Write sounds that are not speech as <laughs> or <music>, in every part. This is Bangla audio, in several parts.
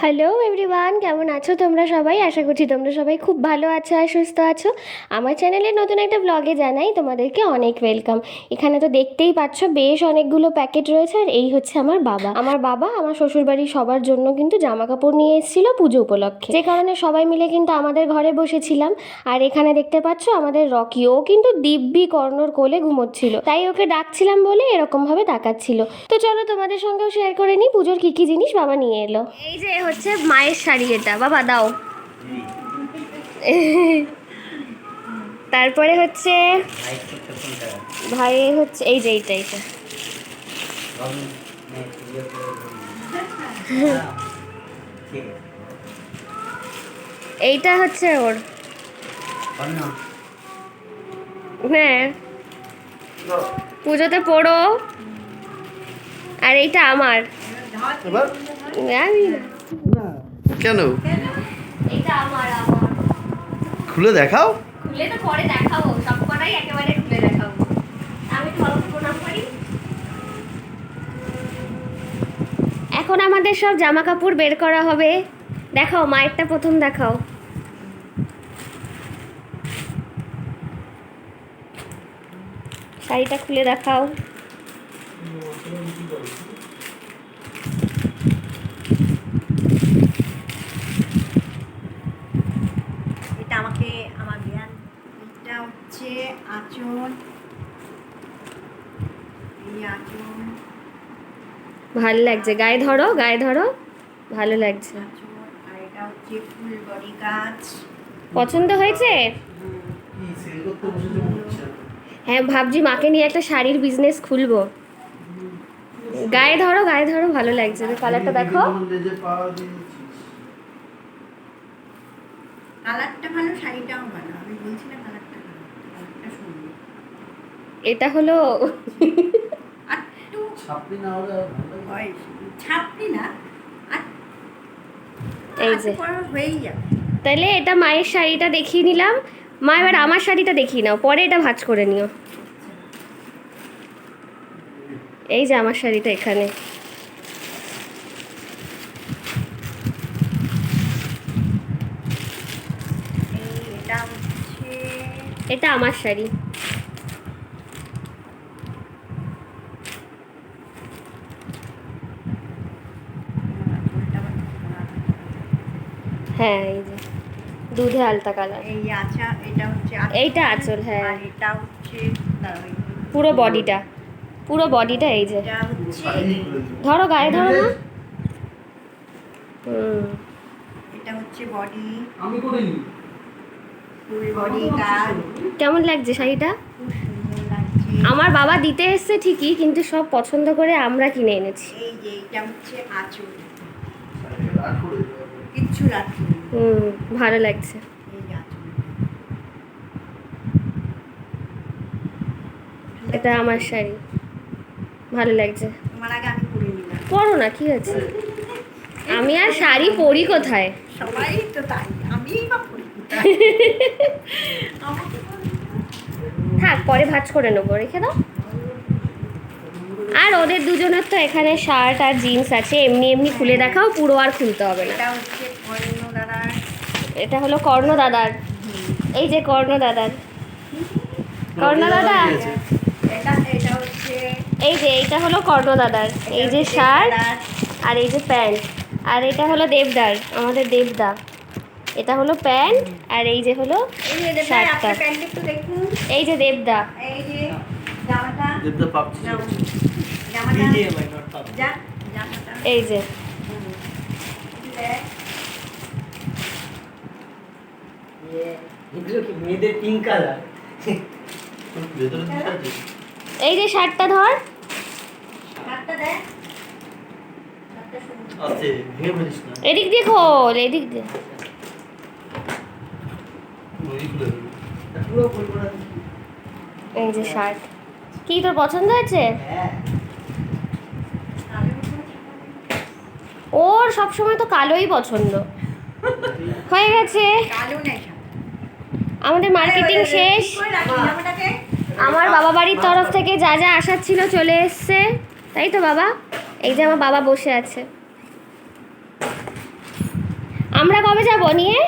হ্যালো এভরিওয়ান কেমন আছো তোমরা সবাই? আশা করছি তোমরা সবাই খুব ভালো আছো আর সুস্থ আছো। আমার চ্যানেলে নতুন একটা ব্লগে জানাই তোমাদেরকে অনেক ওয়েলকাম এখানে তো দেখতেই পাচ্ছ বেশ অনেকগুলো প্যাকেট রয়েছে আর এই হচ্ছে আমার বাবা। আমার বাবা আমার শ্বশুরবাড়ির সবার জন্য কিন্তু জামা কাপড় নিয়ে এসেছিল পুজো উপলক্ষে। যে কারণে সবাই মিলে কিন্তু আমাদের ঘরে বসেছিলাম। আর এখানে দেখতে পাচ্ছ আমাদের রকি। ও কিন্তু দিব্যি কর্ণর কোলে ঘুমোচ্ছিল। তাই ওকে ডাকছিলাম বলে এরকমভাবে তাকাচ্ছিল। তো চলো তোমাদের সঙ্গেও শেয়ার করে নিই পুজোর কী কী জিনিস বাবা নিয়ে এলো। এই যে হচ্ছে মায়ের শাড়ি এটা। বাবা দাও। তারপরে হচ্ছে ভাই হচ্ছে এই যে এইটা এইটা। এইটা হচ্ছে ওর। হ্যাঁ। পুজোতে পড়ো আর এইটা আমার। জানি না কেন? এটা আমার আমার। খুলে দেখাও। খুলে তো পরে দেখাবো সব কটাই একেবারে খুলে দেখাবো। আমি ধরো প্রণাম করি এখন আমাদের সব জামা কাপড় বের করা হবে। দেখাও মায়েরটা প্রথম দেখাও। শাড়িটা খুলে দেখাও এটা আমাকে আমার জ্ঞান এটা হচ্ছে আচল এই আচল ভালো লাগছে। গায়ে ধরো গায়ে ধরো। ভালো লাগছে। পছন্দ হয়েছে? হ্যাঁ ভাবছি মাকে নিয়ে একটা শাড়ির বিজনেস খুলবো। গায়ে ধরো গায়ে ধরো ভালো লাগছে। কালারটা দেখো। কালারটা ভালো শাড়িটাও ভালো। আমি বলছি না কালারটা এটা হলো হয় না এই যে। হয়েই যাবে। তাহলে এটা মায়ের শাড়িটা দেখিয়ে নিলাম। মা এবার আমার শাড়িটা দেখিয়ে নাও পরে এটা ভাঁজ করে নিও। এই যে আমার শাড়িটা এখানে। এটা আমার শাড়ি। হ্যাঁ এই যে দুধে আলতা কালার। এই আচা এটা হচ্ছে এইটা আঁচল, হ্যাঁ। এটা হচ্ছে পুরো বডিটা পুরো বডিটা এই যে। এটা হচ্ছে ধরো গায়ে ধরো না। হুম। এটা হচ্ছে বডি। আমি করিনি ফুল কেমন লাগছে শাড়িটা? আমার বাবা দিতে এসছে ঠিকই কিন্তু সব পছন্দ করে আমরা কিনে এনেছি। এই যে এটা হচ্ছে আঁচল। কিচ্ছু। হুম ভালো লাগছে। এটা আমার শাড়ি। ভালো লাগছে। পরো না কি হয়েছে? আমি আর শাড়ি পরি কোথায়? সবাই তো তাই আমি। থাক পরে ভাজ করে নেব রেখে দাও। আর ওদের দুজনের তো এখানে শার্ট আর জিন্স আছে এমনি এমনি খুলে দেখাও পুরো আর খুলতে হবে না। এটা হলো কর্ণ দাদার এই যে কর্ণ দাদার কর্ণ দাদা এটা এটা হচ্ছে এই যে এইটা হলো কর্ণ দাদার এই যে শার্ট আর এই যে প্যান্ট। আর এটা হলো দেবদার আমাদের দেবদা। এটা হলো প্যান্ট আর এই যে হলো এই যে দেখুন শার্টটা। আপনার প্যান্ট একটু দেখুন। এই যে দেবদা। এই যে জামাটা দেবদা পাপছি নাও। জামাটা যা জামাটা এই যে এগুলো কি মেয়েদের পিঙ্ক কালার ভেতরে দিতে আছে এই যে শার্টটা ধর। না। এদিক দিয়ে খোল এদিক দিয়ে। না এই যে শার্ট। কি তোর পছন্দ হয়েছে? হ্যাঁ। ওর সবসময় তো কালোই পছন্দ। <laughs> হয়ে গেছে। কালো নেই। সাদা। আমাদের মার্কেটিং শেষ। আমার বাবা বাড়ির তরফ থেকে যা যা আসার ছিল চলে এসছে। তাই তো বাবা? এই যে আমার বাবা বসে আছে। আমরা কবে যাব নিয়ে?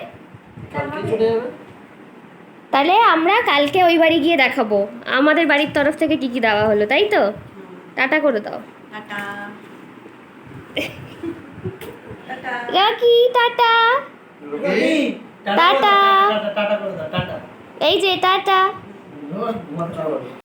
তাহলে আমরা কালকে ওই বাড়ি গিয়ে দেখাবো। আমাদের বাড়ির তরফ থেকে কি কি দেওয়া হলো তাই তো? টাটা করে দাও। টাটা। টাটা। রাখি টাটা। টাটা। টাটা। টাটা। এই যে